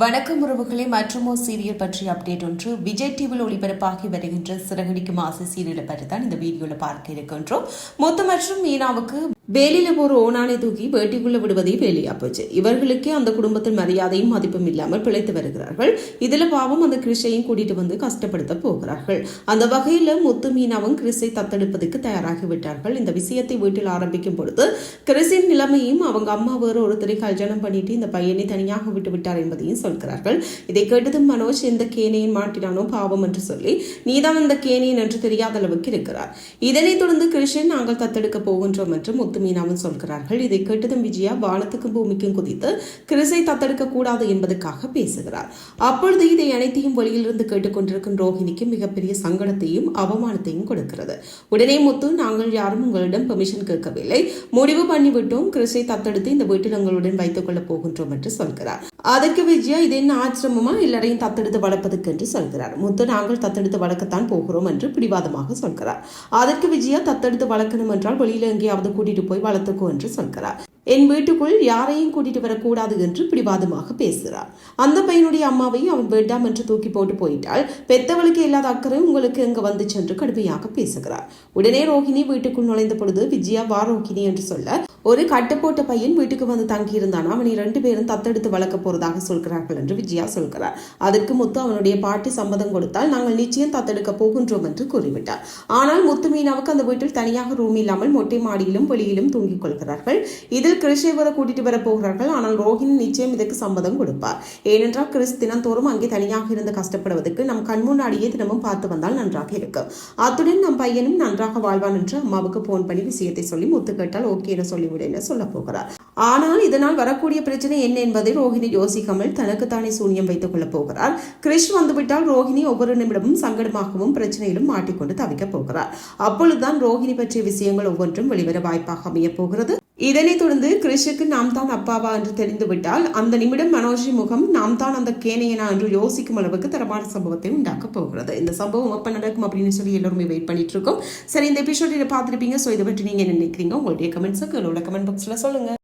வணக்கம் உறவுகளே மற்றுமோ சீரியல் பற்றிய அப்டேட் ஒன்று. விஜய் டிவியில் ஒளிபரப்பாகி வருகின்ற சிறகடிக்கும் ஆசை சீரியலை பற்றி தான் இந்த வீடியோவில் பார்க்க இருக்கின்றோம். மொத்த மற்றும் மீனாவுக்கு வேலியில போற ஓனானை தூக்கி வேட்டிக்குள்ள விடுவதே வேலையா போச்சு இவர்களுக்கே அந்த குடும்பத்தில் மரியாதையும் மதிப்பும் இல்லாமல் பிழைத்து வருகிறார்கள். இதுல பாவம் அந்த கிறிஷையும் கூட்டிட்டு வந்து கஷ்டப்படுத்த போகிறார்கள். அந்த வகையில முத்து மீனாவும் கிறிஸை தத்தெடுப்பதற்கு தயாராகி விட்டார்கள். இந்த விஷயத்தை வீட்டில் ஆரம்பிக்கும் பொழுது கிறிஸின் நிலைமையும் அவங்க அம்மா வேறு ஒருத்தரை கல்யாணம் பண்ணிட்டு இந்த பையனை தனியாக விட்டு விட்டார் என்பதையும் சொல்கிறார்கள். இதை கேட்டதும் மனோஜ் எந்த கேனையின் மாட்டினானோ பாவம் என்று சொல்லி நீதான் இந்த கேனையின் என்று தெரியாத அளவுக்கு இருக்கிறார் இதனைத் தொடர்ந்து கிருஷ்ணன் நாங்கள் தத்தெடுக்க போகின்றோம் என்று முத்து முத்து மீனாவும் சொல்கிறார்கள். இதை கேட்டதும் விஜயா வானத்துக்கும் பூமிக்கும் குதித்து கிறிஸை தத்தெடுக்க கூடாது என்பதற்காக பேசுகிறார். அப்பொழுது இதை அனைத்தையும் வெளியிலிருந்து கேட்டுக்கொண்டிருக்கும் ரோஹிணிக்கு மிகப்பெரிய சங்கடத்தையும் அவமானத்தையும் கொடுக்கிறது. உடனே முத்து நாங்கள் யாரும் உங்களிடம் பெர்மிஷன் கேட்கவில்லை. முடிவு பண்ணிவிட்டோம். கிறிஸை தத்தெடுத்து இந்த வீட்டில் உங்களுடன் வைத்துக் கொள்ளப் போகின்றோம் என்று சொல்கிறார். அதற்கு விஜயா இது என்ன ஆசிரமமா எல்லாரையும் தத்தெடுத்து வளர்ப்பதுக்கு என்று சொல்கிறார். முத்து நாங்கள் தத்தெடுத்து வளர்க்கத்தான் போகிறோம் என்று பிடிவாதமாக சொல்கிறார். அதற்கு விஜயா தத்தெடுத்து வளர்க்கணும் என்றால் வெளியில எங்கேயாவது கூட்டிட்டு போய் வளர்த்துக்கோ என்று சொல்கிறார். என் வீட்டுக்குள் யாரையும் கூட்டிட்டு வரக்கூடாது என்று பிடிவாதமாக பேசுகிறார். அந்த பையனுடைய அம்மாவை அவன் வேண்டாம் என்று தூக்கி போட்டு போயிட்டால் பெத்தவளுக்கு இல்லாத அக்கறை உங்களுக்கு எங்க வந்து சென்று கடுமையாக பேசுகிறார். உடனே ரோஹிணி வீட்டுக்குள் நுழைந்த பொழுது விஜயா வா ரோஹிணி என்று சொல்ல ஒரு கட்டுப்போட்ட பையன் வீட்டுக்கு வந்து தங்கியிருந்தான்? அவனை ரெண்டு பேரும் தத்தெடுத்து வளர்க்க போறதாக சொல்கிறார்கள் என்று விஜயா சொல்கிறார். அதற்கு முத்து அவனுடைய பாட்டி சம்மதம் கொடுத்தால் நாங்கள் நிச்சயம் தத்தெடுக்க போகின்றோம் என்று கூறிவிட்டார். ஆனால் முத்து மீனாவுக்கு அந்த வீட்டில் தனியாக ரூம் இல்லாமல் மொட்டை மாடியிலும் வெளியிலும் தூங்கிக் கொள்கிறார்கள். இதில் கிறிஷேவரை கூட்டிட்டு வர போகிறார்கள். ஆனால் ரோஹிணி நிச்சயம் இதற்கு சம்மதம் கொடுப்பார். ஏனென்றால் கிறிஸ் தினந்தோறும் அங்கே தனியாக இருந்து கஷ்டப்படுவதற்கு நம் கண் முன்னாடியே தினமும் பார்த்து வந்தால் நன்றாக இருக்கும். அத்துடன் நம் பையனும் நன்றாக வாழ்வான் என்று அம்மாவுக்கு போன் பண்ணி விஷயத்தை சொல்லி முத்து கேட்டால் ஓகே என சொல்லிவிட என சொல்ல போகிறார். ஆனால் இதனால் வரக்கூடிய பிரச்சனை என்ன என்பதை ரோஹிணி யோசிக்காமல் தனக்குத்தானே சூன்யம் வைத்துக் கொள்ளப் போகிறார். கிறிஷ் வந்துவிட்டால் ரோஹிணி ஒவ்வொரு நிமிடமும் சங்கடமாகவும் பிரச்சனையிலும் மாட்டிக்கொண்டு தவிக்கப் போகிறார். அப்பொழுதுதான் ரோஹிணி பற்றிய விஷயங்கள் ஒவ்வொன்றும் வெளிவர வாய்ப்பாக அமையப் போகிறது. இதனைத் தொடர்ந்து கிறிஷுக்கு நாம் தான் அப்பாவா என்று தெரிந்துவிட்டால் அந்த நிமிடம் மனோஜி முகம் நாம் தான் அந்த கேனையனா என்று யோசிக்கும் அளவுக்கு தரமான சம்பவத்தை உண்டாக்க போகிறது. இந்த சம்பவம் எப்ப நடக்கும் அப்படின்னு சொல்லி எல்லோருமே வெயிட் பண்ணிட்டு இருக்கோம். சரி இந்த எபிசோட் இதை பார்த்துருப்பீங்க. ஸோ இதை பற்றி நீங்க என்ன நினைக்கிறீங்க? உங்களுடைய கமெண்ட்ஸுக்கு உள்ள கமெண்ட் பாக்ஸ்ல சொல்லுங்க.